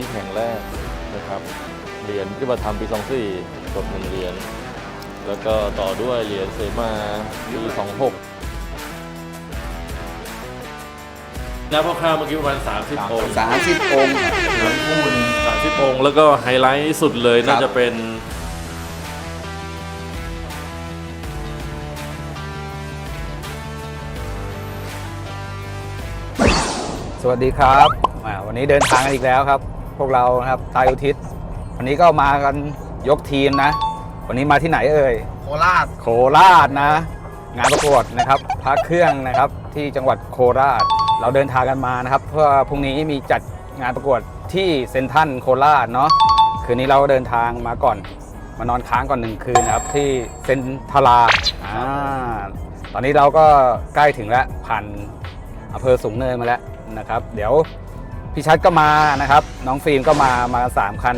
นี้แข่งแรกนะครับเหรียญที่มาทำปี 24กดหนึ่งเหรียญแล้วก็ต่อด้วยเหรียญเสมาปี 26นับคร่าวๆเมื่อกี้ประมาณ30องค์สามสิบองค์สามสิบองค์แล้วก็ไฮไลท์สุดเลยน่าจะเป็นสวัสดีครับอ่าวันนี้เดินทางกันอีกแล้วครับ พวกเรานะครับตายอุทิศ วันนี้ก็มากันยกทีมนะ วันนี้มาที่ไหนเอ่ย โคราช โคราชนะ งานประกวดนะครับพระเครื่องนะครับที่จังหวัดโคราช เราเดินทางกันมานะครับ เพื่อพรุ่งนี้มีจัดงานประกวดที่เซนทรันโคราชเนาะคืนนี้เราก็เดินทางมาก่อน มานอนค้างก่อนหนึ่งคืนนะครับที่เซนทราอ่าตอนนี้เราก็ใกล้ถึงแล้วผ่านอำเภอสูงเนินมาแล้วนะครับ เดี๋ยว พี่ชัดก็มานะครับ น้องฟิล์มก็มามาสามคัน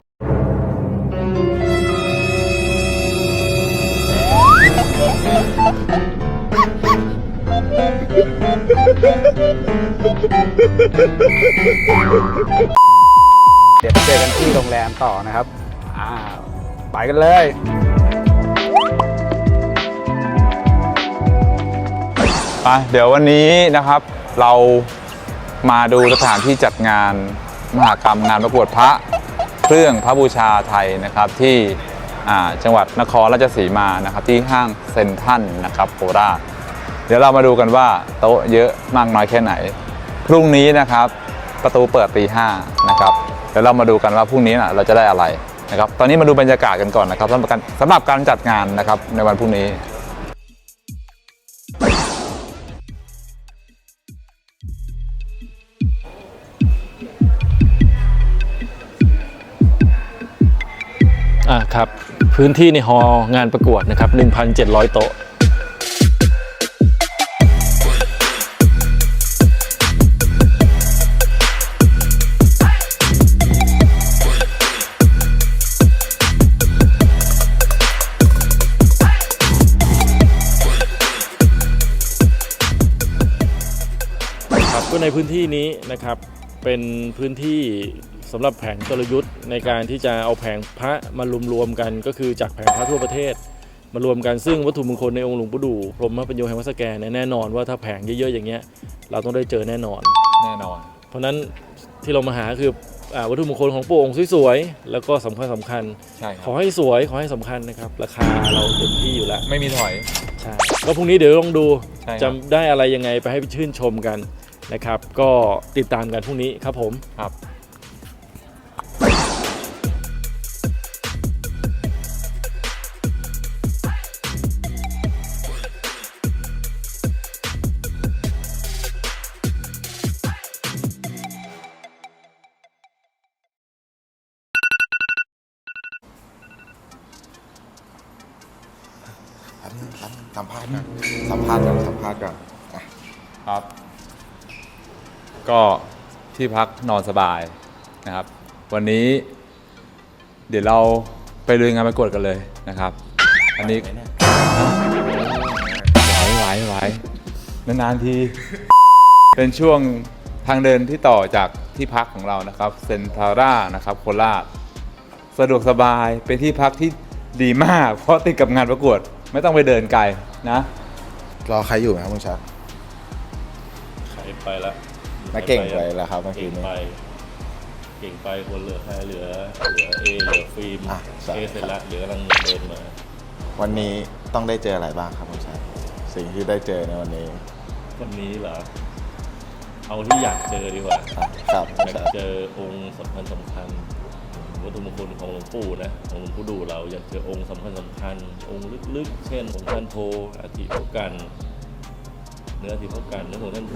เดี๋ยวเจอกันที่โรงแรมต่อนะครับ อ่า ไปกันเลยไปเดี๋ยววันนี้นะครับเรา มาดูสถานที่จัดงานมหากรรมงานประกวดพระเครื่องพระบูชาไทยนะครับที่จังหวัดนครราชสีมานะครับที่ห้างเซ็นทัลนะครับโคราชเดี๋ยวเรามาดูกันว่าโต๊ะเยอะมากน้อยแค่ไหน พรุ่งนี้นะครับประตูเปิดตีห้านะครับเดี๋ยวเรามาดูกันว่าพรุ่งนี้นะเราจะได้อะไรนะครับตอนนี้มาดูบรรยากาศกันก่อนนะครับสำหรับการสำหรับการจัดงานนะครับในวันพรุ่งนี้ อ่าครับ พื้นที่ในฮอล์งานประกวดนะครับ 1,700 โต๊ะครับก็ในพื้นที่นี้นะครับ เป็นพื้นที่สำหรับแผงกลยุทธ์ในการที่จะเอาแผงพระมารวมๆกัน ก็คือจากแผงพระทั่วประเทศ มารวมกันซึ่งวัตถุมงคลในองค์หลวงปู่ดูพรหมปัญโยแห่งวัดสแกนเนี่ยแน่นอนว่าถ้าแผงเยอะๆอย่างเงี้ยเราต้องได้เจอแน่นอน แน่นอน เพราะฉะนั้นที่เรามาหาคืออ่าวัตถุมงคลของปู่องค์สวยๆแล้วก็สำคัญสำคัญใช่คขรัอบให้สวยขอให้สำคัญนะครับราคาเราเต็มที่อยู่แล้วไม่มีถอย ใช่ก็พรุ่งนี้เดี๋ยวลองดูใช่ครับ จะได้อะไรยังไงไปให้ชื่นชมกัน นะครับ ก็ติดตามกันพรุ่งนี้ครับผมครับแป๊บนึงแป๊บนึงสัมภาษณ์กันสัมภาษณ์กันสัมภาษณ์กันอะครับ ก็ที่พักนอนสบายนะครับ วันนี้เดี๋ยวเราไปลุยงานประกวดกันเลยนะครับ อันนี้ไหวไหวไหวนานๆที เป็นช่วงทางเดินที่ต่อจากที่พักของเรานะครับเซนทาร่านะครับโคราชสะดวกสบายเป็นที่พักที่ดีมาก เพราะติดกับงานประกวดไม่ต้องไปเดินไกลนะ รอใครอยู่ไหมครับคุณชัดขายไปแล้ว นักเก่งไปแล้วครับเมื่อกี้เก่งนี้ ไป เก่งไปคนเหลือใครเหลือเหลือเอเหลือฟิล์มอะใช่ เอเสร็จละเหลือกำลังเดินมา วันนี้ต้องได้เจออะไรบ้างครับคุณชัดสิ่งที่ได้เจอในวันนี้วันนี้เหรอ เอาที่อยากเจอดีกว่า อะครับคุณอยากชัดเจอองค์สำคัญสำคัญวัตถุมงคลของหลวงปู่นะของหลวงปู่ดูเราอยากเจอองค์สำคัญสำคัญองค์ลึกๆ เช่นองค์ท่านโพอาทิพกัน เนื้ออาทิพกันเนื้อของท่านโพ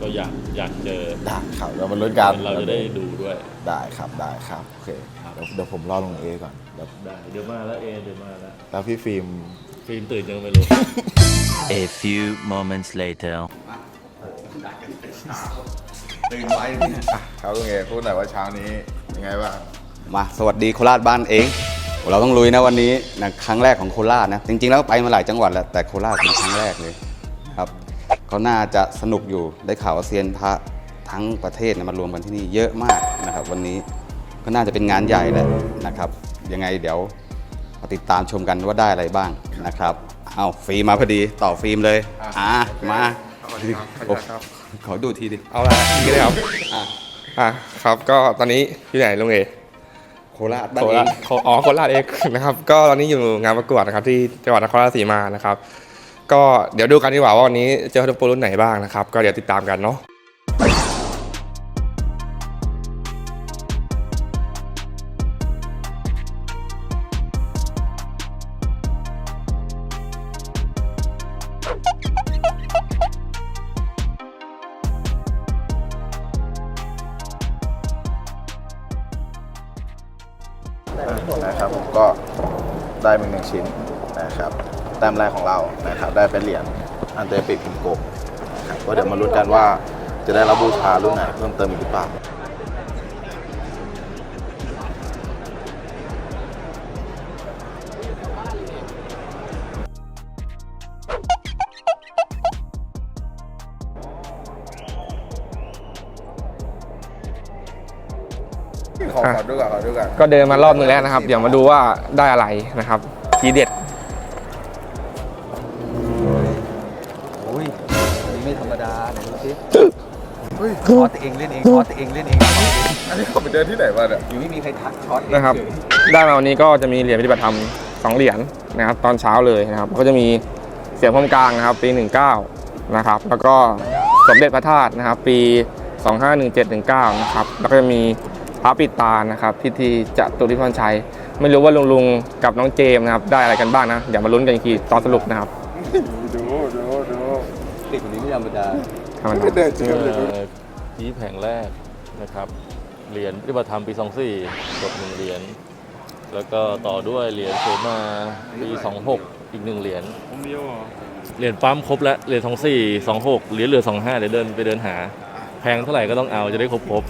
ก็อยากอยากเจอได้ครับเรามาลุ้นกันเราจะได้ดูด้วยได้ครับได้ครับโอเคเดี๋ยวเดี๋ยวผมรอลงเอก่อนเดี๋ยวได้เดี๋ยวมาแล้วเอเดี๋ยวมาแล้วแล้วพี่ฟิล์มฟิล์มตื่นยังไม่รู้ A few moments later. ตื่นไว้เนี่ยอะเขาลงเอพูดหน่อยว่าเช้านี้ยังไงบ้างมาสวัสดีโคราชบ้านเองเราต้องลุยนะวันนี้นะครั้งแรกของโคราชนะ จริง ๆ แล้วไปมาหลายจังหวัดแล้วแต่โคราชเป็นครั้งแรกเลยครับ เขาน่าจะสนุกอยู่ได้ข่าวว่าเซียนพระทั้งประเทศเนี่ยมารวมกันที่นี่เยอะมากนะครับ วันนี้ก็น่าจะเป็นงานใหญ่แหละนะครับ ยังไงเดี๋ยวมาติดตามชมกันว่าได้อะไรบ้างนะครับเอาฟิล์มมาพอดีต่อฟิล์มเลยอ่ามาโอ้ขอดูทีดิเอาละนี่เลยครับอะอะครับก็ตอนนี้อยู่ไหนลุงเอโคราชบ้านโคเอรางชโคอ๋อโคราชเองนะครับ ก็ตอนนี้อยู่งานประกวดนะครับที่จังหวัดนครราชสีมานะครับ ก็เดี๋ยวดูกันดีกว่าว่าวันนี้เจอทัพโปรรุ่นไหนบ้างนะครับ ก็เดี๋ยวติดตามกันเนาะ นะครับได้เป็นเหรียญอันเตปิกพิมโกะนะครับก็เดี๋ยวมาลุ้นกันว่าจะได้รับบูชารุ่นไหนเพิ่มเติมอีกหรือเปล่าขอขอดูก่อนขอดูก่อนก็เดินมารอบนึงแล้วนะครับ เดี๋ยวมาดูว่าได้อะไรนะครับ ทีเด็ด คอร์สเองเล่นเองคอร์สเองเล่นเองอันนี้ผมไปเดินที่ไหนมาเนี่ยอยู่ไม่มีใครทักช็อตเองนะครับ ได้มาวันนี้ก็จะมีเหรียญปฏิบัติธรรมสองเหรียญนะครับตอนเช้าเลยนะครับก็จะมีเสียงพมกลางนะครับ ปี 19 นะครับ แล้วก็สมเด็จพระธาตุนะครับ ปี 251719 นะครับ แล้วก็จะมีพระปิดตานะครับพิธีจตุริพรชัย ไม่รู้ว่าลุงลุงกับน้องเจมส์นะครับ ได้อะไรกันบ้างนะเดี๋ยวมาลุ้นกันอีกทีตอนสรุปนะครับเด็กคนนี้ไม่ธรรมดาครับเอ่อ ยี่แผงแรกนะครับ เหรียญปฏิบัติธรรมปี 24กดหนึ่งเหรียญ แล้วก็ต่อด้วยเหรียญเสมาปี 26 อีกหนึ่งเหรียญเหรียญปั๊มครบแล้ว เหรียญ24 26เหรียญเหลือ 25 เดี๋ยวเดินไปเดินหา แพงเท่าไหร่ก็ต้องเอาจะได้ครบครบ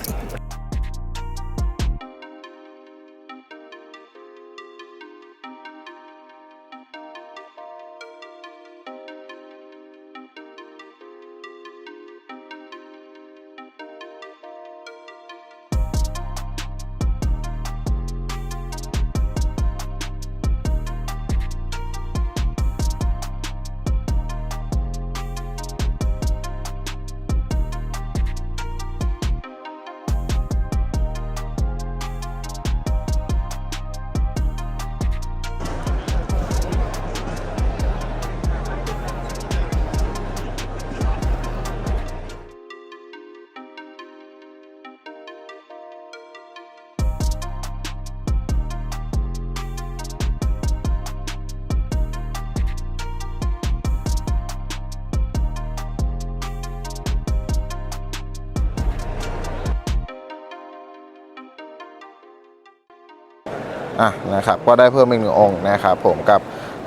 อะนะครับก็ได้เพิ่มอีกหนึ่งองค์นะครับผมกับ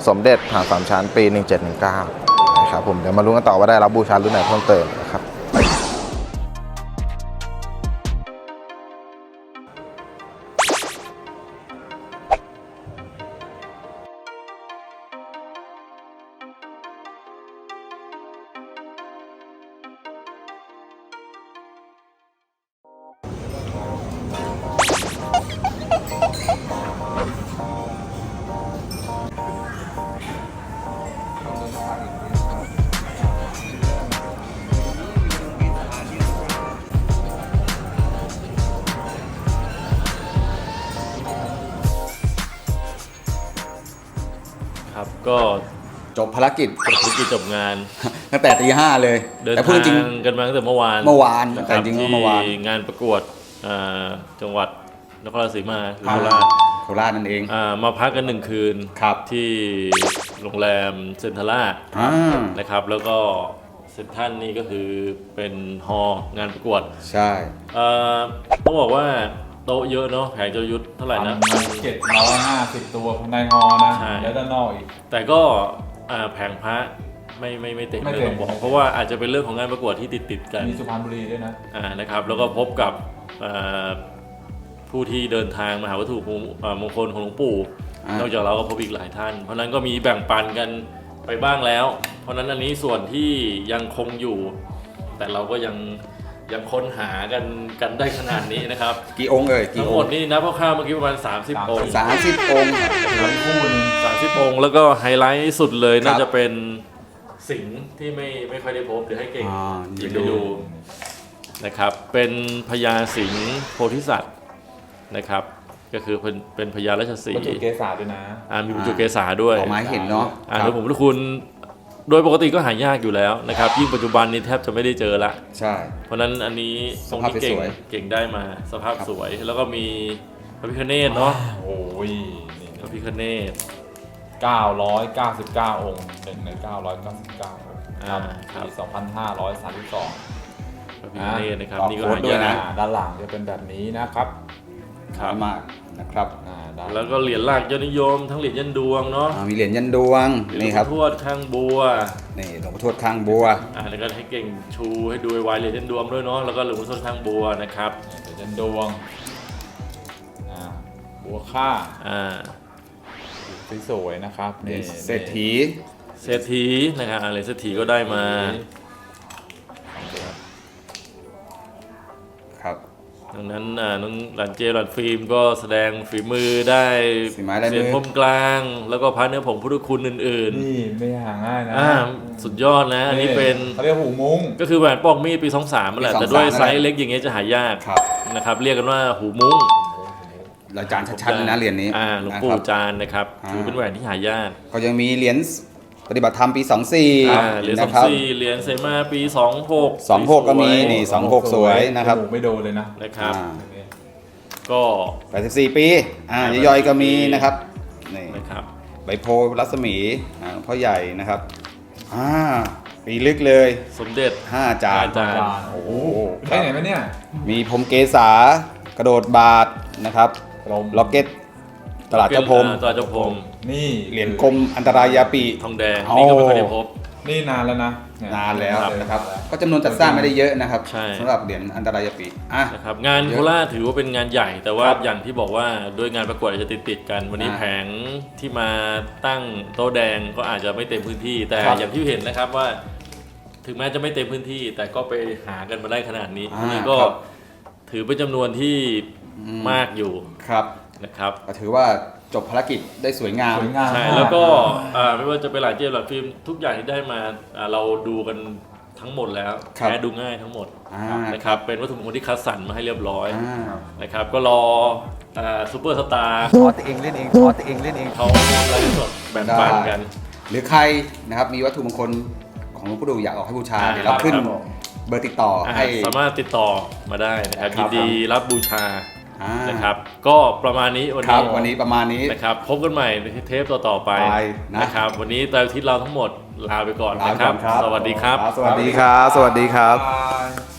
สมเด็จผ่านสามชั้นปี 1719นะครับผมเดี๋ยวมาลุ้นกันต่อว่าได้รับบูชารุ่นไหนเพิ่มเติมนะครับ ก็จบภารกิจ จบธุรกิจจบงาน ตั้งแต่ตีห้าเลย เดินแต่พูดทางจริงกันมาตั้งแต่เมื่อวานเมื่อวานนะคแต่รับจริงๆที่เมื่อวานงานประกวดอ่าจังหวัดนครราชสีมาหรืออ่าโคราชโคราชนั่นเอง อ่ามาพักกันหนึ่งคืนครับ ที่โรงแรมเซนทราอ่า นะครับ แล้วก็เซนทรันนี่ก็คือเป็นฮอลล์งานประกวด ใช่ เอ่อต้องบอกว่า โต๊ะเยอะเนาะแผงจรยุทธ์เท่าไหร่นะพันเจ็ดร้อยห้าสิบตัวภายในงอนะ ใช่ แล้วด้านนอกอีก แต่ก็อ่าแผงพระไม่ไม่ไม่เต็มไม่เลยเต็ม ต้องบอกเพราะว่าอาจจะเป็นเรื่องของงานประกวดที่ติดติดๆกันมีสุพรรณบุรีด้วยนะ อ่านะครับ แล้วก็พบกับอ่าผู้ที่เดินทางมาหาวัตถุมงอ่ามงคลของหลวงปู่อ่านอกจากเราก็พบอีกหลายท่าน เพราะฉะนั้นก็มีแบ่งปันกันไปบ้างแล้ว เพราะฉะนั้นอันนี้ส่วนที่ยังคงอยู่ แต่เราก็ยัง ยังค้นหากันกันได้ขนาดนี้นะครับ กี่องค์เอ่ยกี่ทั้งอหมงดค์นี่นะคร่าวๆเมื่อกี้ประมาณ 30 องค์สามสิบองค์คู่หนึง30องค์แล้วก็ไฮไลท์สุดเลยครับน่าจะเป็นสิงห์ที่ไม่ไม่ค่อยได้พบเดี๋ยวให้เก่งอ่าหยิบให้ดูนะครับ เป็นพญาสิงห์โพธิสัตว์นะครับ ก็คือเป็นเป็นพญาราชสีบรรจุห์เกสาด้วยนะ อ่ามีบุญจุเกษาด้วย ออกมาให้เห็นเนาะ อ่าคหลรัวบงปู่พุทธคุณ โดยปกติก็หายากอยู่แล้วนะครับยิ่งปัจจุบันนี้แทบจะไม่ได้เจอละ ใช่ เพราะฉะนั้นอันนี้สภาพองค์ที่เก่งสวย เก่งได้มาสภาพครับสวยแล้วก็มีพระพิคเนตเนาะโอ้ยนี่พระพิคเนต999 องค์หนึ่งใน 999องค์ครับอ่าครับปี 2532พระพิคเนตนะครับอ่านี่ก็ขอบหาคุณด้วยยานะกด้านหลังจะเป็นแบบนี้นะครับ ครับมาก นะครับอ่าด้านแล้วก็เหรียญหลักยอดนิยม ทั้งเหรียญยันดวงเนาะอ่ามีเหรียญยันดวงเหรียญนี่หลควรับงพ่อทวดข้างบัวนี่หลวงพ่อทวดข้างบัว อ่าแล้วก็ให้เก่งชูให้ดูไวๆเหรียญยันดวงด้วยเนาะแล้วก็หลวงพ่อทวดข้างบัวนะครับเดี๋ยวจันดวงอ่าบัวข้าอ่าสวยๆนะครับนี่เศรษฐีเศรษฐีนะครับอะไรเศรษฐีก็ได้มา ดังนั้นอ่าน้องหลานเจหลานฟิล์มก็แสดงฝีมือได้ฝีไม้ลายมือ เสียงพรมกลาง แล้วก็พระเนื้อผงพุทธคุณอื่นนี่ไม่หาง่ายนะๆอ่าสุดยอดนะอันนี้เป็น เขาเรียกหูมุ้ง ก็คือแหวนปอกมีดปี23นั่นแหละ ปีแต่ด้วย23ไซส์เล็กอย่างเงี้ยจะหายากครับ นะครับ เรียกกันว่าหูมุ้งเราจานชัดๆเลยนะเหรียญนี้อ่าหลวงนะปู่ครับ จานนะครับ อ่า ถือเป็นแหวนที่หายาก ก็ยังมีเหรียญ ปฏิบัติธรรมปี อ่า24เหรียญสนะองครับ สี่เหรียญเซมาปี26 26ก็มีนี่26สวยนะครับจมูกไม่โดนเลยนะนะครับ อ่าก็ 84 ปี อ่าย่อยๆก็มีนะครับ นี่ นะครับ ใบโพธิ์รัศมีอ่าหลวงพ่อใหญ่นะครับอ่าปีลึกเลย สมเด็จ 5 จาน ห้าจาน โอ้โหไปไหนมาเนี่ยมีพรมเกษากระโดดบาทนะครับลมล็อกเก็ตตลาดเจ้าพรมอ่ตลาดเจ้าพรม นี่เหรียญกลมอันตรายาปี ทองแดงโอ้นี่ก็ไม่เคอยได้พบ นี่นานแล้วนะเยนานแล้วครับนะครับ ก็จำนวนจัดสร้างไม่ได้เยอะนะครับใช่ สำหรับเหรียญอันตรายาปีอะ นะครับงานเยอะโคราชถือว่าเป็นงานใหญ่ แต่ว่าครับอย่างที่บอกว่าด้วยงานประกวดอาจจะติดติดๆกัน วันนี้อ่าแผงที่มาตั้งโต๊ะแดงก็อาจจะไม่เต็มพื้นที่ แต่ครับอย่างที่เห็นนะครับว่า ถึงแม้จะไม่เต็มพื้นที่ แต่ก็ไปหากันมาได้ขนาดนี้อ่าวันนี้ก็ครับถือเป็นจำนวนที่อืม มากอยู่ครับ นะครับ ก็ถือว่า จบภารกิจได้สวยงาม สวยงาม ใช่มากแล้วก็อ่าไม่ว่าจะเป็นหลายเจมหลายฟิล์มทุกอย่างที่ได้มาอ่าเราดูกันทั้งหมดแล้วครับแค่ดูง่ายทั้งหมดอ่า นะครับเป็นวัตถุมงคลที่คัดสรรมาให้เรียบร้อยอ่านะครับก็รอซูเปอร์สตาร์ขอตัวเองเล่นเองขอตัวเองเล่นเอง เขาไลฟ์สดแบ่งปันกัน หรือใครนะครับมีวัตถุมงคลของหลวงปู่ดูอยากออกให้บูชาอ่าเดี๋ยวเราขึ้นครับผมเบอร์ติดต่ออ่าให้ สามารถติดต่อมาได้นะครับครัยิบ นดีรับบูชา อ่านะครับ ก็ประมาณนี้วันครันี้บวันนี้ประมาณนี้ นะครับพบกันใหม่ในเทปต่อๆไปไปนะ นะครับ วันนี้แต่ทิศเราทั้งหมดลาไปก่อนลานะไปครัก่บอนครับสวัสดีครับ สวัสดีครับ สวัสดีครับบ๊ายบาย